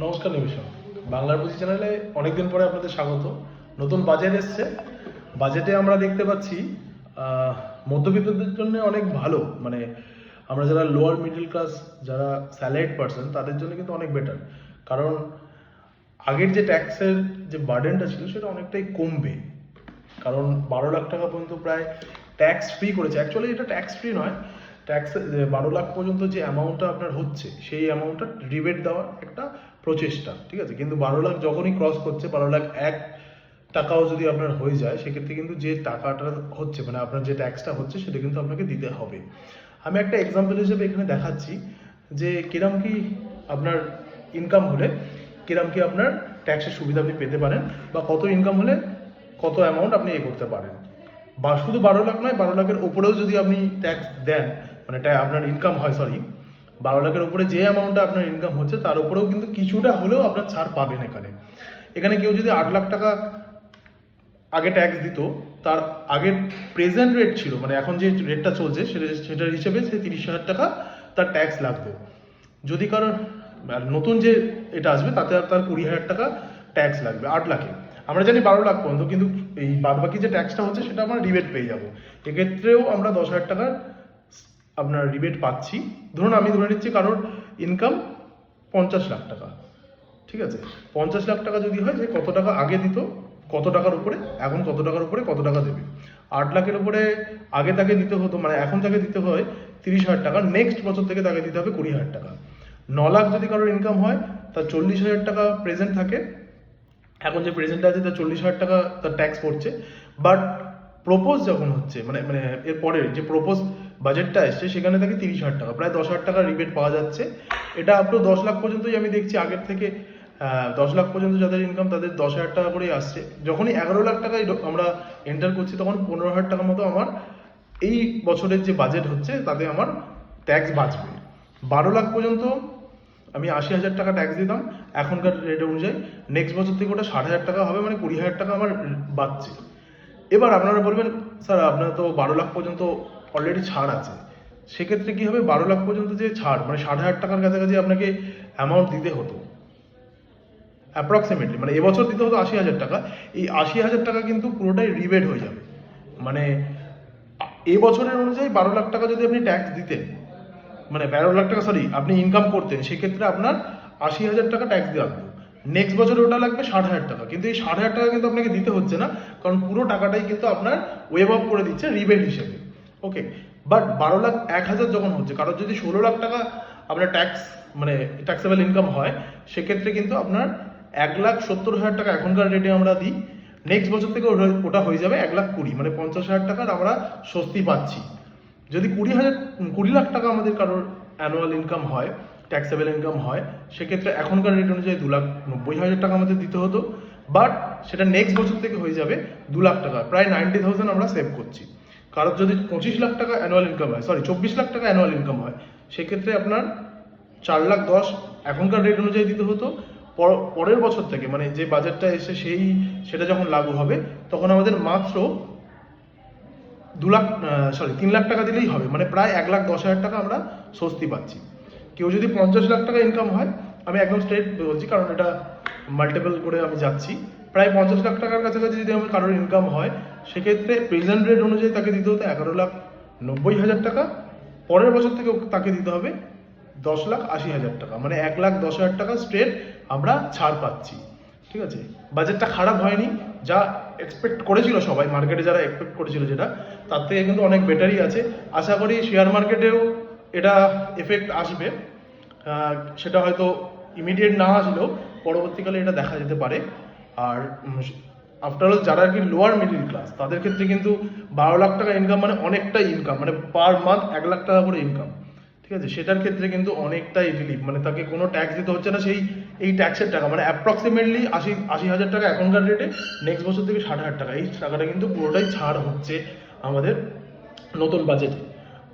নমস্কার নিমিশন বাংলার বুঝি চ্যানেলে অনেকদিন পরে আপনাদের স্বাগত। নতুন বাজেট এসছে। বাজেটে আমরা দেখতে পাচ্ছি মধ্যবিত্তদের জন্য অনেক ভালো। মানে আমরা যারা লোয়ার মিডল ক্লাস যারা স্যালারিড পার্সন তাদের জন্য কিন্তু অনেক বেটার কারণ আগের যে ট্যাক্সের যে বার্ডেনটা ছিল, সেটা অনেকটাই কমবে। কারণ বারো লাখ টাকা পর্যন্ত প্রায় ট্যাক্স ফ্রি করেছে। অ্যাকচুয়ালি এটা ট্যাক্স ফ্রি নয়। ট্যাক্স বারো লাখ পর্যন্ত যে অ্যামাউন্টটা আপনার হচ্ছে, সেই অ্যামাউন্টটা রিবেট দেওয়ার একটা প্রচেষ্টা, ঠিক আছে? কিন্তু বারো লাখ যখনই ক্রস করছে, বারো লাখ এক টাকাও যদি আপনার হয়ে যায়, সেক্ষেত্রে কিন্তু যে টাকাটা হচ্ছে মানে আপনার যে ট্যাক্সটা হচ্ছে, সেটা কিন্তু আপনাকে দিতে হবে। আমি একটা এক্সাম্পল হিসেবে এখানে দেখাচ্ছি, যে কিরম কি আপনার ইনকাম হলে, কিরম কি আপনার ট্যাক্সের সুবিধা আপনি পেতে পারেন, বা কত ইনকাম হলে কত অ্যামাউন্ট আপনি এ করতে পারেন। বা শুধু বারো লাখ নয়, বারো লাখের উপরেও যদি আপনি ট্যাক্স দেন মানে ট্যা- আপনার ইনকাম হয় সরি বারো লাখের উপরে যে অ্যামাউন্টটা আপনার ইনকাম হচ্ছে, তার উপরেও কিন্তু কিছুটা হলেও আপনার ছাড় পাবেন এখানে। এখানে কেউ যদি আট লাখ টাকা আগে ট্যাক্স দিত, তার আগের প্রেজেন্ট রেট ছিল মানে এখন যে রেটটা চলছে, সেটা সেটার হিসেবে সে তিরিশ হাজার টাকা তার ট্যাক্স লাগবে যদি কারোর নতুন যে এটা আসবে, তাতে আর তার কুড়ি হাজার টাকা ট্যাক্স লাগবে, আট লাখে। আমরা জানি বারো লাখ পর্যন্ত, কিন্তু এই বাদ বাকি যে ট্যাক্সটা হচ্ছে, সেটা আমরা রিবেট পেয়ে যাব। এক্ষেত্রেও আমরা দশ হাজার টাকা আপনার রিবেট পাচ্ছি। ধরুন আমি ধরে নিচ্ছি কারোর ইনকাম পঞ্চাশ লাখ টাকা। ঠিক আছে? পঞ্চাশ লাখ টাকা যদি হয় যে কত টাকা আগে দিত, কত টাকার উপরে, এখন কত টাকার উপরে কত টাকা দেবে? আট লাখের উপরে আগে তাকে দিতে হতো মানে এখন তাকে দিতে হয় তিরিশ হাজার টাকা নেক্সট বছর থেকে তাকে দিতে হবে কুড়ি হাজার টাকা। ন লাখ যদি কারোর ইনকাম হয়, তার চল্লিশ হাজার টাকা প্রেজেন্ট থাকে। এখন যে প্রেজেন্ট আছে, তার চল্লিশ হাজার টাকা তার ট্যাক্স পড়ছে। বাট প্রপোজ যখন হচ্ছে মানে মানে এর পরে যে প্রপোজ বাজেটটা এসছে, সেখানে তাকে তিরিশ হাজার টাকা। প্রায় দশ হাজার টাকা রিবেট পাওয়া যাচ্ছে। এটা আপ টু দশ লাখ পর্যন্তই আমি দেখছি। আগের থেকে দশ লাখ পর্যন্ত যাদের ইনকাম তাদের দশ হাজার টাকা করেই আসছে। যখনই এগারো লাখ টাকায় আমরা এন্টার করছি, তখন পনেরো হাজার টাকা মতো আমার এই বছরের যে বাজেট হচ্ছে, তাতে আমার ট্যাক্স বাঁচবে। বারো লাখ পর্যন্ত আমি আশি হাজার টাকা ট্যাক্স দিতাম। এখনকার রেট অনুযায়ী নেক্সট বছর থেকে ওটা ষাট হাজার টাকা হবে মানে কুড়ি হাজার টাকা আমার বাঁচছে। এবার আপনারা বলবেন, স্যার, আপনার তো বারো লাখ পর্যন্ত অলরেডি ছাড় আছে। সেক্ষেত্রে কি হবে? বারো লাখ পর্যন্ত যে ছাড় মানে ষাট হাজার টাকার কাছাকাছি আপনাকে অ্যামাউন্ট দিতে হতো। অ্যাপ্রক্সিমেটলি মানে এবছর দিতে হতো আশি হাজার টাকা। এই আশি হাজার টাকা কিন্তু পুরোটাই রিবেট হয়ে যাবে। মানে এই বছরের অনুযায়ী বারো লাখ টাকা যদি আপনি ট্যাক্স দিতেন মানে বারো লাখ টাকা সরি আপনি ইনকাম করতেন, সেক্ষেত্রে আপনার আশি হাজার টাকা ট্যাক্স দেওয়া লাগবে নেক্সট বছরে ওটা লাগবে ষাট হাজার টাকা। কিন্তু এই ষাট হাজার টাকা কিন্তু আপনাকে দিতে হচ্ছে না, কারণ পুরো টাকাটাই কিন্তু আপনার ওয়েব অফ করে দিচ্ছে রিবেট হিসেবে। ওকে বাট বারো লাখ, এক হাজার যখন হচ্ছে, কারোর যদি ষোলো লাখ টাকা আপনার ট্যাক্স মানে ট্যাক্সেবল ইনকাম হয়, সেক্ষেত্রে কিন্তু আপনার এক লাখ সত্তর হাজার টাকা এখনকার রেটে আমরা দিই। নেক্সট বছর থেকে ওটা- ওটা হয়ে যাবে এক লাখ কুড়ি মানে পঞ্চাশ হাজার টাকার আমরা স্বস্তি পাচ্ছি। যদি কুড়ি হাজার, কুড়ি লাখ টাকা আমাদের কারোর অ্যানুয়াল ইনকাম হয় ট্যাক্সেবল ইনকাম হয়, সেক্ষেত্রে এখনকার রেট অনুযায়ী দু লাখ নব্বই হাজার টাকা আমাদের দিতে হতো। বাট সেটা নেক্সট বছর থেকে হয়ে যাবে দু লাখ টাকা, প্রায় নাইনটি থাউজেন্ড আমরা সেভ করছি। কারোর যদি পঁচিশ লাখ টাকা অ্যানুয়াল ইনকাম হয় সরি চব্বিশ লাখ টাকা অ্যানুয়াল ইনকাম হয়, সেক্ষেত্রে আপনার চার লাখ দশ এখনকার রেট অনুযায়ী দিতে হতো। পর- পরের বছর থেকে মানে যে বাজেটটা এসে সেই, সেটা যখন লাগু হবে, তখন আমাদের মাত্র দু লাখ সরি তিন লাখ টাকা দিলেই হবে। মানে প্রায় এক লাখ দশ হাজার টাকা আমরা স্বস্তি পাচ্ছি। কেউ যদি পঞ্চাশ লাখ টাকা ইনকাম হয়, আমি একদম স্ট্রেট বলছি, কারণ এটা মাল্টিপল করে আমি যাচ্ছি। প্রায় পঞ্চাশ লাখ টাকার কাছাকাছি যদি আমার কারোর ইনকাম হয়, সেক্ষেত্রে প্রেজেন্ট রেট অনুযায়ী তাকে দিতে হতো এগারো লাখ নব্বই হাজার টাকা। পরের বছর থেকে তাকে দিতে হবে দশ লাখ আশি হাজার টাকা। মানে এক লাখ দশ হাজার টাকা স্ট্রেট আমরা ছাড় পাচ্ছি। ঠিক আছে? বাজেটটা খারাপ হয়নি। যা এক্সপেক্ট করেছিল সবাই মার্কেটে যারা এক্সপেক্ট করেছিল যেটা, তার থেকে কিন্তু অনেক বেটারই আছে। আশা করি শেয়ার মার্কেটেও এটা এফেক্ট আসবে। সেটা হয়তো ইমিডিয়েট না আসলেও পরবর্তীকালে এটা দেখা যেতে পারে। আর আফটার অল যারা আর কি লোয়ার মিডিল ক্লাস তাদের ক্ষেত্রে কিন্তু বারো লাখ টাকা ইনকাম মানে অনেকটাই ইনকাম মানে পার মান্থ এক লাখ টাকা করে ইনকাম ঠিক আছে? সেটার ক্ষেত্রে কিন্তু অনেকটাই রিলিফ মানে তাকে কোনো ট্যাক্স দিতে হচ্ছে না সেই, এই ট্যাক্সের টাকা। মানে অ্যাপ্রক্সিমেটলি আশি আশি হাজার টাকা এখনকার রেটে নেক্সট বছর থেকে ষাট হাজার টাকা। এই টাকাটা কিন্তু পুরোটাই ছাড় হচ্ছে আমাদের নতুন বাজেটে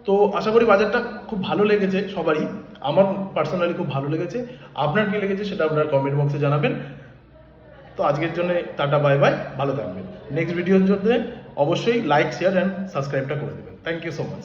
তো আশা করি বাজেটটা খুব ভালো লেগেছে সবারই। আমার পার্সোনালি খুব ভালো লেগেছে। আপনার কি লেগেছে সেটা আপনার কমেন্ট বক্সে জানাবেন। তো আজকের জন্য টাটা বাই বাই ভালো থাকবেন। নেক্সট ভিডিওর জন্য অবশ্যই লাইক শেয়ার অ্যান্ড সাবস্ক্রাইবটা করে দেবেন। Thank you so much